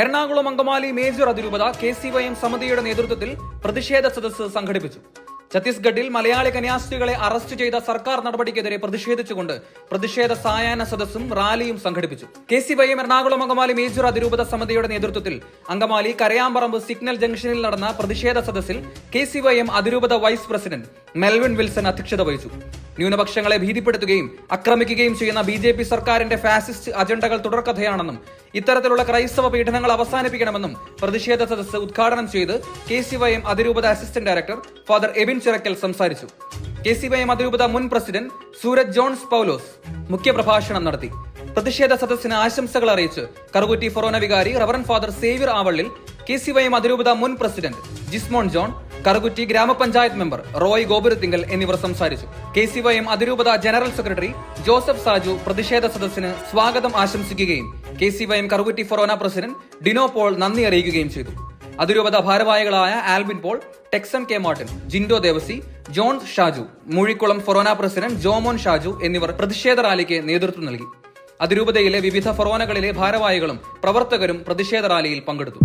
Ernakulam Angamaly major അതിരൂപത K C Y M സമിതിയുടെ നേതൃത്വത്തിൽ പ്രതിഷേധ സദസ്സ് സംഘടിപ്പിച്ചു. ഛത്തീസ്ഗഡിൽ മലയാളി കന്യാസ്ത്രീകളെ അറസ്റ്റ് ചെയ്ത സർക്കാർ നടപടിക്കെതിരെ പ്രതിഷേധിച്ചുകൊണ്ട് പ്രതിഷേധ സായാഹ്ന സദസ്സും റാലിയും സംഘടിപ്പിച്ചു. K C Y M Ernakulam Angamaly major അതിരൂപത സമിതിയുടെ നേതൃത്വത്തിൽ അങ്കമാലി കരയാമ്പറമ്പ് സിഗ്നൽ ജംഗ്ഷനിൽ നടന്ന പ്രതിഷേധ സദസ്സിൽ കെ സി വൈ എം അതിരൂപത വൈസ് പ്രസിഡന്റ് മെൽവിൻ വിൽസൺ അധ്യക്ഷത വഹിച്ചു. ന്യൂനപക്ഷങ്ങളെ ഭീതിപ്പെടുത്തുകയും ആക്രമിക്കുകയും ചെയ്യുന്ന ബി ജെ പി സർക്കാരിന്റെ ഫാസിസ്റ്റ് അജണ്ടകൾ തുടർക്കഥയാണെന്നും ഇത്തരത്തിലുള്ള ക്രൈസ്തവ പീഡനങ്ങൾ അവസാനിപ്പിക്കണമെന്നും പ്രതിഷേധ സദസ്സ് ഉദ്ഘാടനം ചെയ്ത് കെ സി വൈ എം അതിരൂപത assistant director father Ebin Chirakkal സംസാരിച്ചു. കെ സി വൈ എം അതിരൂപത മുൻ പ്രസിഡന്റ് സൂരജ് ജോൺസ് പൗലോസ് മുഖ്യപ്രഭാഷണം നടത്തി. പ്രതിഷേധ സദസ്സിന് ആശംസകൾ അറിയിച്ച് കറുകുറ്റി ഫൊറോന വികാരി reverend father Xavier Avallil K C Y M അതിരൂപത മുൻ പ്രസിഡന്റ് ജിസ്മോൺ ജോൺ കറുകുറ്റി ഗ്രാമപഞ്ചായത്ത് മെമ്പർ റോയ് ഗോപുരത്തിങ്കൽ എന്നിവർ സംസാരിച്ചു. കെ സി വൈ എം അതിരൂപത ജനറൽ സെക്രട്ടറി ജോസഫ് സാജു പ്രതിഷേധ സദസ്സിന് സ്വാഗതം ആശംസിക്കുകയും K C Y M Karukutty ഫൊറോന പ്രസിഡന്റ് ഡിനോ പോൾ നന്ദി അറിയിക്കുകയും ചെയ്തു. അതിരൂപത ഭാരവാഹികളായ Albin Paul Texon K Martin Jindo Devasi John Shaju Moozhikkulam ഫൊറോന പ്രസിഡന്റ് ജോമോൻ ഷാജു എന്നിവർ പ്രതിഷേധ റാലിക്ക് നേതൃത്വം നൽകി. അതിരൂപതയിലെ വിവിധ ഫൊറോനകളിലെ ഭാരവാഹികളും പ്രവർത്തകരും പ്രതിഷേധ റാലിയിൽ പങ്കെടുത്തു.